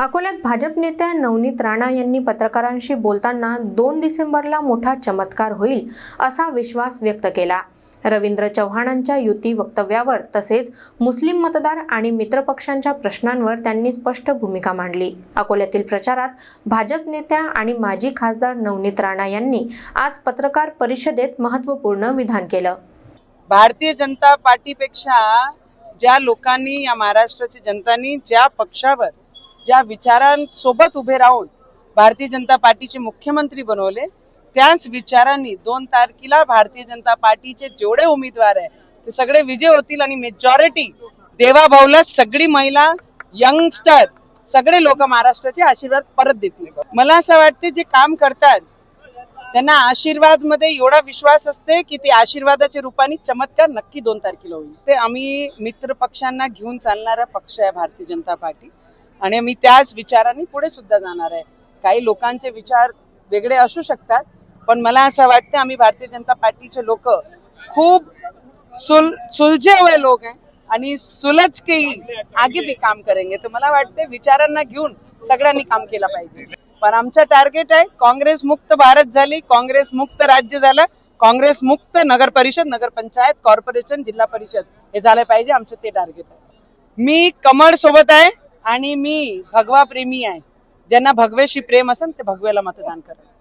अकोल्यात भाजप नेत्या नवनीत राणा यांनी पत्रकारांशी बोलताना दोन डिसेंबरला मोठा चमत्कार होईल असा विश्वास व्यक्त केला. रवींद्र चव्हाणांच्या युती वक्तव्यावर तसेच मुस्लिम मतदार आणि मित्रपक्षांच्या प्रश्नांवर त्यांनी स्पष्ट भूमिका मांडली. अकोल्यातील प्रचारात भाजप नेत्या आणि माजी खासदार नवनीत राणा यांनी आज पत्रकार परिषदेत महत्त्वपूर्ण विधान केलं. भारतीय जनता पार्टीपेक्षा ज्या लोकांनी या महाराष्ट्राच्या जनतांनी ज्या पक्षावर ज्या विचारांसोबत उभे राहून भारतीय जनता पार्टीचे मुख्यमंत्री बनवले त्याच विचारांनी दोन तारखेला भारतीय जनता पार्टीचे जेवढे उमेदवार आहे ते सगळे विजय होतील आणि मेजॉरिटी देवाभाऊला सगळी महिला यंगस्टर सगळे लोक महाराष्ट्राचे आशीर्वाद परत देतील. मला असं वाटते जे काम करतात त्यांना आशीर्वादमध्ये एवढा विश्वास असते की ते आशीर्वादाच्या रूपाने चमत्कार नक्की दोन तारखेला होईल. ते आम्ही मित्र पक्षांना घेऊन चालणारा पक्ष आहे भारतीय जनता पार्टी. आणि मी त्याच विचारांनी पुढे सुद्धा जाणार आहे. काही लोकांचे विचार वेगळे असू शकतात पण मला असं वाटतं आम्ही भारतीय जनता पार्टीचे लोक खूप सुल सुलझे हुए लोक आहे आणि सुलझ के आगे भी काम करेंगे. तर मला वाटते विचारांना घेऊन सगळ्यांनी काम केलं पाहिजे. पण आमचं टार्गेट आहे काँग्रेस मुक्त भारत झाली. काँग्रेस मुक्त राज्य झालं. काँग्रेस मुक्त नगर परिषद नगर पंचायत कॉर्पोरेशन जिल्हा परिषद हे झालं पाहिजे. आमचं ते टार्गेट आहे. मी कमळ सोबत आहे. आणि मी भगवा प्रेमी आहे. ज्यांना भगवेशी प्रेम असेल ते भगवेला मतदान करा.